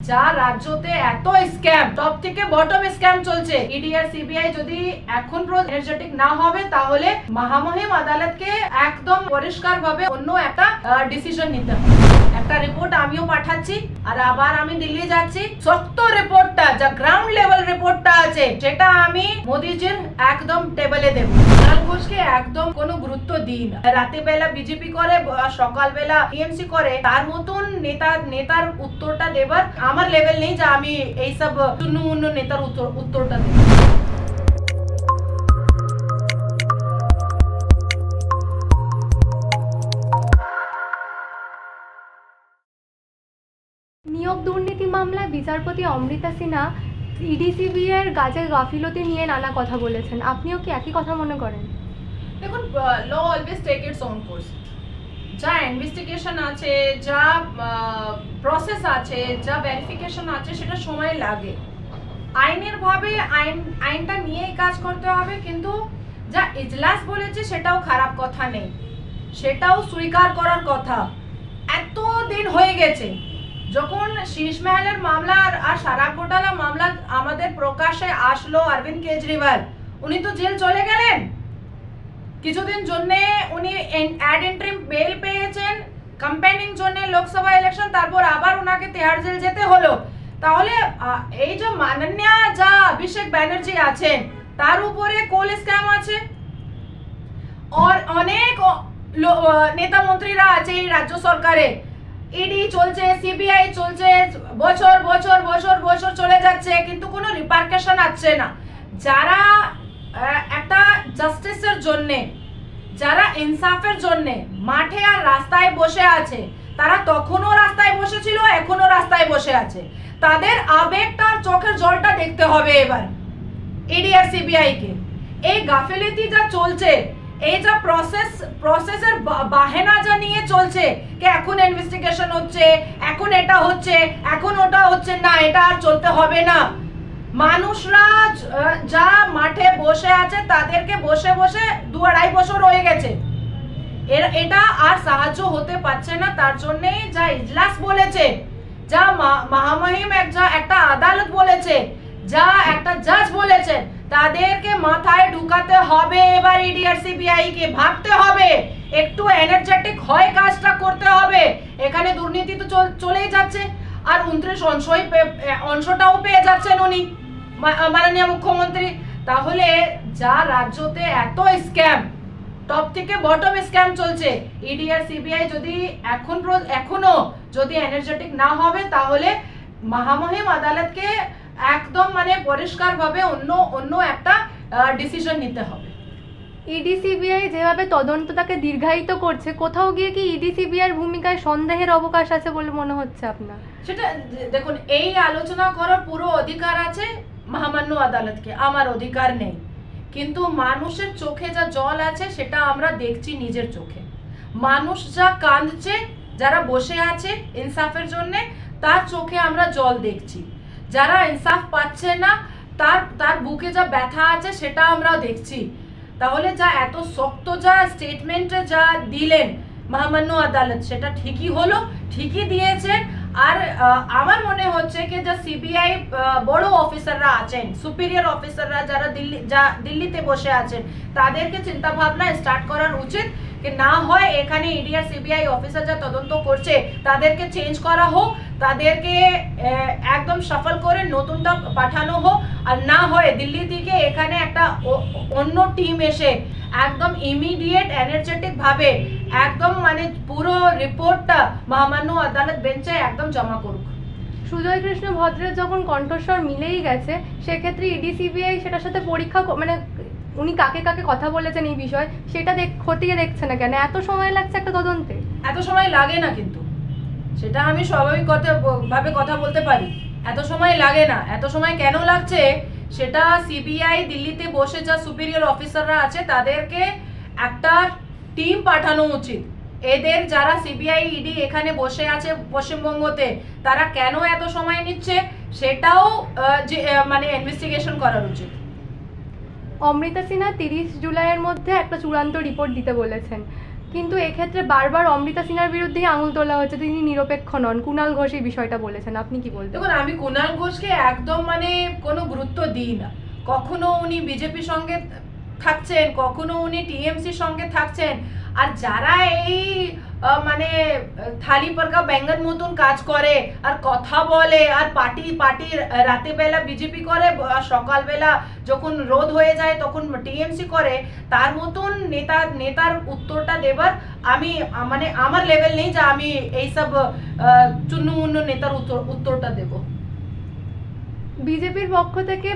যা রাজ্যতে এত স্ক্যাম টপ থেকে বটম স্ক্যাম চলছে। ইডি আর সিবিআই যদি এখন এনার্জেটিক না হবে, তাহলে মহামহিম আদালতকে একদম পরিষ্কার ভাবে অন্য একটা ডিসিশন নিতে হবে। একটা রিপোর্ট আমিও পাঠাচ্ছি, আর আবার আমি দিল্লি যাচ্ছি। শক্ত রিপোর্টটা যা গ্রাউন্ড লেভেল রিপোর্টটা আছে, সেটা আমি মোদিজির একদম টেবিলে দেবো। ঘোষকে একদম কোনো গুরুত্ব দিন রাতে বেলা বিজেপি করে আর সকালবেলা টিএমসি করে, তার মতন নেতা, নেতার উত্তরটা দেবার আমার লেভেল নেই যে আমি এইসব শূন্য নেতার উত্তর, উত্তরটা দেব। নিয়োগ দুর্নীতি মামলায় বিচারপতি অমৃতা সিনহা ইডিসিবি এর কাজের গাফিলতি নিয়ে নানা কথা বলেছেন। আপনিও কি একই কথা মনে করেন? দেখুন law always take its own course যা ইনভেস্টিগেশন আছে, যা প্রসেস আছে, যা ভেরিফিকেশন আছে, সেটা সময় লাগে। আইনের ভাবে আইন, আইনটা নিয়েই কাজ করতে হবে, কিন্তু যা ইজলাস বলেছে, সেটাও খারাপ কথা নেই। সেটাও স্বীকার করার কথা। এত দিন হয়ে গেছে যখন শীষ মহলের মামলা আর- সারা ঘোটালা মামলা আমাদের প্রকাশে আসলো অরবিন্দ কেজরিওয়াল, উনি তো জেল চলে গেলেন। কিছুদিন জন্য উনি অ্যাড এন্ট্রি বেল পেয়েছেন ক্যাম্পেইনিং জন্য লোকসভা ইলেকশন তারপর আবার ওনাকে তেহার জেল যেতে হলো। তাহলে এই যে মাননীয় যা অভিষেক ব্যানার্জি আছেন, তার উপরে কোল স্ক্যাম আছে? আর অনেক নেতা মন্ত্রীরা আছে এই রাজ্য সরকারে। ইডি চলছে সিবিআই চলছে, বছর বছর বছর বছর চলে যাচ্ছে, কিন্তু কোনো রিপার্কেশন আসছে না। যারা একটা জাস্টিসের জন্যে, যারা ইনসাফের জন্যে মাঠে আর রাস্তায় বসে আছে, তারা তখনও রাস্তায় বসেছিল এখনও রাস্তায় বসে আছে। তাদের আবেগটা আর চোখের জলটা দেখতে হবে এবার ইডি আর সিবিআই কে। এই গাফিলতি যা চলছে এই যা প্রসেস প্রসেসের বাহেনা যা নিয়ে চলছে যে এখন ইনভেস্টিগেশন হচ্ছে, এখন এটা হচ্ছে, এখন ওটা হচ্ছে, না, এটা আর চলতে হবে না। মানুষরা যা মাঠে বসে আছে তাদেরকে বসে বসে দু আড়াই বছর হয়ে গেছে। এর, এটা আর সাহায্য হতে পারছে না, তার জন্যই যা ইজলাস বলেছে, যা মহামহিম এক, যা একটা আদালত বলেছে, যা একটা জাজ বলেছেন তাদেরকে মাথায় ঢুকাতে হবে এবার ইডি আর সিবিআই কে ভাবতে হবে, একটু এনার্জেটিক হয় কাজটা করতে হবে। এখানে দুর্নীতি তো চল- চলেই যাচ্ছে। আর উনত্রিশ অংশই অংশটাও পেয়ে যাচ্ছেন উনি মাননীয় মুখ্যমন্ত্রী। তাহলে যা রাজ্যতে এত স্ক্যাম টপ থেকে বটম স্ক্যাম চলছে ইডি আর সিবিআই যদি এখন এখনও যদি এনার্জেটিক না হবে, তাহলে মহামহিম আদালতকে একদম মানে পরিষ্কারভাবে অন্য অন্য একটা ডিসিশন নিতে হবে। ইডি সিবিআই যেভাবে তদন্তটাকে দীর্ঘায়িত করছে কোথাও গিয়ে কি ইডি সিবিআইয়ের ভূমিকায় সন্দেহের অবকাশ আছে বলে মনে হচ্ছে আপনার? সেটা দেখুন এই আলোচনা করার পুরো অধিকার আছে মহামান্য আদালতকে আমার অধিকার নেই। কিন্তু মানুষের চোখে যা জল আছে সেটা আমরা দেখছি নিজের চোখে। মানুষ যা কাঁদছে যারা বসে আছে ইনসাফের জন্য তার চোখে আমরা জল দেখছি। যারা ইনসাফ পাচ্ছে না, তার তার বুকে যা ব্যথা আছে সেটা আমরা দেখছি। তাহলে যা এত শক্ত যা স্টেটমেন্টে যা দিলেন মহামান্য আদালত, সেটা ঠিকই হলো, ঠিকই দিয়েছেন। আর আমার মনে হচ্ছে কি যে সিবিআই বড় অফিসাররা আছেন সুপিরিয়র অফিসাররা যারা দিল্লি, যা দিল্লিতে বসে আছেন, তাদেরকে চিন্তা ভাবনা স্টার্ট করার উচিত কি না হয় এখানে ইডি আর সিবিআই অফিসার যা তদন্ত করছে, তাদেরকে চেঞ্জ করা হোক, তাদেরকে একদম সফল করে নতুনটা পাঠানো হোক, আর না হয় দিল্লি থেকে এখানে একটা অন্য টিম এসে একদম ইমিডিয়েট এনার্জেটিক ভাবে একদম মানে পুরো রিপোর্টটা মহামান্য আদালত বেঞ্চে একদম জমা করুক। সুজয় কৃষ্ণ ভদ্রের যখন কণ্ঠস্বর মিলেই গেছে সেক্ষেত্রে ইডি সিবিআই সেটার সাথে পরীক্ষা মানে উনি কাকে কাকে কথা বলেছেন এই বিষয় সেটা দেখ খতিয়ে দেখছে না কেন? এত সময় লাগছে একটা তদন্তে? এত সময় লাগে না কিন্তু। সেটা আমি স্বাভাবিক কথা ভাবে কথা বলতে পারি। এত সময় লাগে না। এত সময় কেন লাগছে? সেটা সিবিআই দিল্লিতে বসে যা সুপিরিয়র অফিসাররা আছে, তাদেরকে একটা টিম পাঠানো উচিত। এদের যারা সিবিআই ইডি এখানে বসে আছে পশ্চিমবঙ্গতে, তারা কেন এত সময় নিচ্ছে? সেটাও মানে ইনভেস্টিগেশন করার উচিত। অমৃতা সিনহা তিরিশ জুলাইয়ের মধ্যে একটা চূড়ান্ত রিপোর্ট দিতে বলেছেন। কিন্তু এক্ষেত্রে বারবার অমৃতা সিনহার বিরুদ্ধেই আঙুল তোলা হচ্ছে তিনি নিরপেক্ষ নন। কুণাল ঘোষ এই বিষয়টা বলেছেন, আপনি কি বলতে দেখুন, আমি কুণাল ঘোষকে একদম মানে কোনো গুরুত্ব দিই না। কখনো উনি বিজেপির সঙ্গে থাকছেন, কখনো উনি টিএমসির সঙ্গে থাকছেন, আর যারা এই মানে থালি পরকা ব্যাঙ্গন মতন কাজ করে, আর কথা বলে, আর পার্টি পার্টি রাতে বেলা বিজেপি করে, আর সকালবেলা যখন রোদ হয়ে যায় তখন টিএমসি করে। তার মতন নেতা, নেতার উত্তরটা দেবার আমি মানে আমার লেভেল নেই যে আমি এইসব চুন্নু নেতার উত্তর, উত্তরটা দেবো। বিজেপির পক্ষ থেকে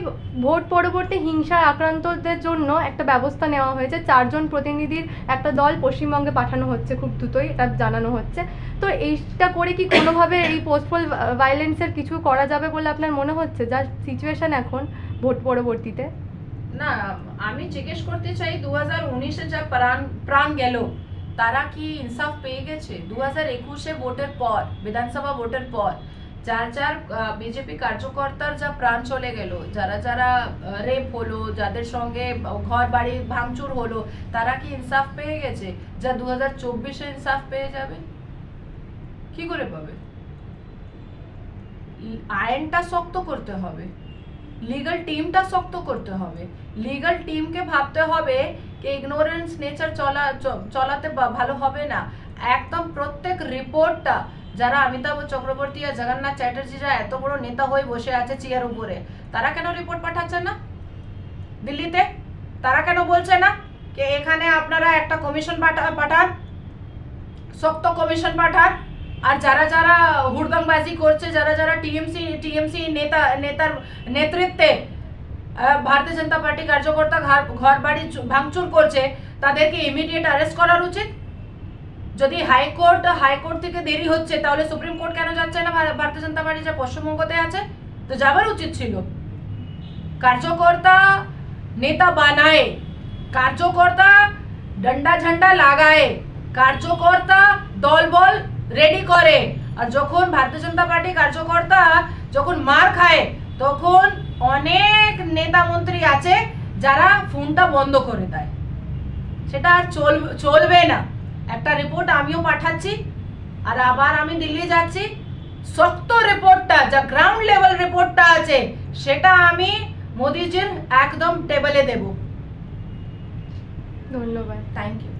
ভোট পরবর্তী হিংসায় আক্রান্তদের জন্য একটা ব্যবস্থা নেওয়া হয়েছে। চারজন প্রতিনিধির একটা দল পশ্চিমবঙ্গে পাঠানো হচ্ছে খুব দ্রুতই, এটা জানানো হচ্ছে। তো এইটা করে কি কোনোভাবে এই পোস্টপোল ভায়োলেন্সের কিছু করা যাবে বলে আপনার মনে হচ্ছে? যা সিচুয়েশন এখন ভোট পরবর্তীতে। না, আমি জিজ্ঞেস করতে চাই দু হাজার উনিশে যা প্রাণ প্রাণ গেল, তারা কি ইনসাফ পেয়ে গেছে? দু হাজার একুশে ভোটের পর, বিধানসভা ভোটের পর যার যার বিজেপি কার্যকর্তার যা প্রাণ চলে গেল, যারা যারা রেপ হলো, যাদের সঙ্গে ঘর বাড়ি ভাঙচুর হলো, তারা কি ইনসাফ পেয়ে গেছে? যা দু হাজার চব্বিশে ইনসাফ পেয়ে যাবে? কি করে পাবে? আইনটা শক্ত করতে হবে। লিগাল টিমটা শক্ত করতে হবে। লিগাল টিমকে ভাবতে হবে যে ইগনোরেন্স নেচার চলা চলাতে ভালো হবে না। একদম প্রত্যেক রিপোর্টটা যারা অমিতাভ চক্রবর্তী আর জগন্নাথ চ্যাটার্জিরা এত বড় নেতা হয়ে বসে আছে চেয়ার উপরে, তারা কেন রিপোর্ট পাঠাচ্ছে না? দিল্লিতে? তারা কেন বলছে না যে এখানে আপনারা একটা কমিশন পাঠা- পাঠান? শক্ত কমিশন পাঠান? আর যারা যারা হুড়দংবাজি করছে, যারা যারা টিএমসি টিএমসি নেতা, নেতার নেতৃত্বে ভারতীয় জনতা পার্টি কার্যকর্তা ঘর বাড়ি ভাঙচুর করছে, তাদেরকে ইমিডিয়েট অ্যারেস্ট করার উচিত? যদি হাইকোর্ট হাইকোর্ট থেকে দেরি হচ্ছে, তাহলে সুপ্রিম কোর্ট কেন যাচ্ছে না? ভার- ভারতীয় জনতা পার্টি যা পশ্চিমবঙ্গতে আছে, তো যাবার উচিত ছিল। কার্যকর্তা নেতা বানায়, কার্যকর্তা ডান্ডা ঝান্ডা লাগায়, কার্যকর্তা দলবল রেডি করে। আর যখন ভারতীয় জনতা পার্টি কার্যকর্তা যখন মার খায়, তখন অনেক নেতা মন্ত্রী আছে যারা ফোনটা বন্ধ করে দেয়। সেটা আর চলবে না। একটা রিপোর্ট আমিও পাঠাচ্ছি আর আবার আমি দিল্লি যাচ্ছি। শক্ত রিপোর্টটা যা গ্রাউন্ড লেভেল রিপোর্টটা আছে সেটা আমি মোদিজির একদম টেবলে দেব। ধন্যবাদ। Thank you